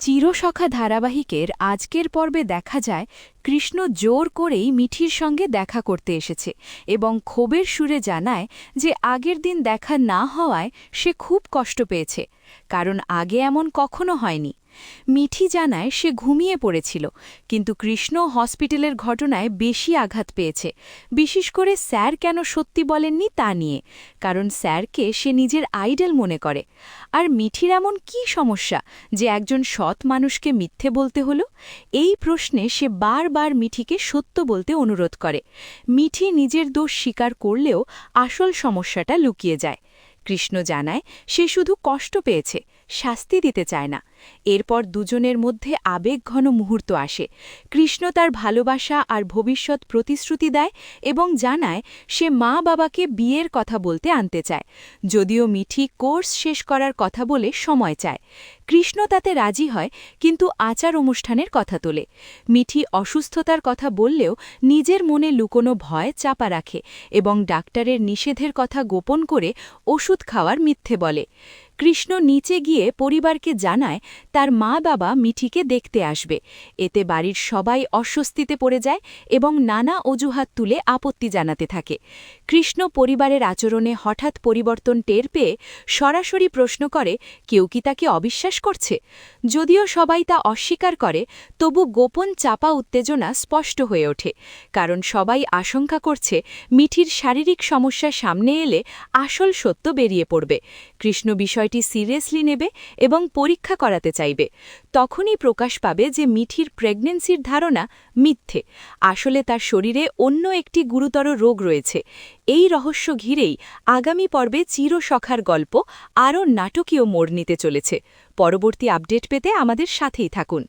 চিরসখা ধারাবাহিকের আজকের পর্বে দেখা যায় কৃষ্ণ জোর করেই মিঠির সঙ্গে দেখা করতে এসেছে এবং ক্ষোভের সুরে জানায় যে আগের দিন দেখা না হওয়ায় সে খুব কষ্ট পেয়েছে, কারণ আগে এমন কখনো হয়নি। মিঠি জানায় সে ঘুমিয়ে পড়েছিল, কিন্তু কৃষ্ণ হসপিটালের ঘটনায় বেশি আঘাত পেয়েছে। বিশেষ করে স্যার কেন সত্যি বলেননি তা নিয়ে, কারণ স্যারকে সে নিজের আইডল মনে করে। আর মিঠির এমন কি সমস্যা যে একজন সৎ মানুষকে মিথ্যে বলতে হলো? এই প্রশ্নে সে বারবার মিঠিকে সত্য বলতে অনুরোধ করে। মিঠি নিজের দোষ স্বীকার করলেও আসল সমস্যাটা লুকিয়ে যায়। কৃষ্ণ জানায় সে শুধু কষ্ট পেয়েছে শাস্তি দিতে চায় না। এরপর দুজনের মধ্যে আবেগঘন মুহূর্ত আসে। কৃষ্ণ তার ভালোবাসা আর ভবিষ্যৎ প্রতিশ্রুতি দেয় এবং জানায় সে মা বাবাকে বিয়ের কথা বলতে আনতে চায়। যদিও মিঠি কোর্স শেষ করার কথা বলে সময় চায়। কৃষ্ণ তাতে রাজি হয়, কিন্তু আচার অনুষ্ঠানের কথা তোলে। মিঠি অসুস্থতার কথা বললেও নিজের মনে লুকোনো ভয় চাপা রাখে এবং ডাক্তারের নিষেধের কথা গোপন করে ওষুধ খাওয়ার মিথ্যে বলে। কৃষ্ণ নিচে গিয়ে পরিবারকে জানায়, তার মা বাবা মিঠিকে দেখতে আসবে। এতে বাড়ির সবাই অস্বস্তিতে পড়ে যায় এবং নানা অজুহাত তুলে আপত্তি জানাতে থাকে। কৃষ্ণ পরিবারের আচরণে হঠাৎ পরিবর্তন টের পেয়ে সরাসরি প্রশ্ন করে, কেউ কি তাকে অবিশ্বাস করছে? যদিও সবাই তা অস্বীকার করে, তবু গোপন চাপা উত্তেজনা স্পষ্ট হয়ে ওঠে, কারণ সবাই আশঙ্কা করছে মিঠির শারীরিক সমস্যা সামনে এলে আসল সত্য বেরিয়ে পড়বে। কৃষ্ণ বিষয়টি সিরিয়াসলি নেবে এবং পরীক্ষা করাতে চাইবে। তখনই প্রকাশ পাবে যে মিঠির প্রেগনেন্সির ধারণা মিথ্যে। আসলে তার শরীরে অন্য একটি গুরুতর রোগ রয়েছে। এই রহস্য ঘিরেই আগামী পর্বে চিরসখার গল্প, আরও নাটকীয় মোড় নিতে চলেছে। পরবর্তী আপডেট পেতে আমাদের সাথেই থাকুন।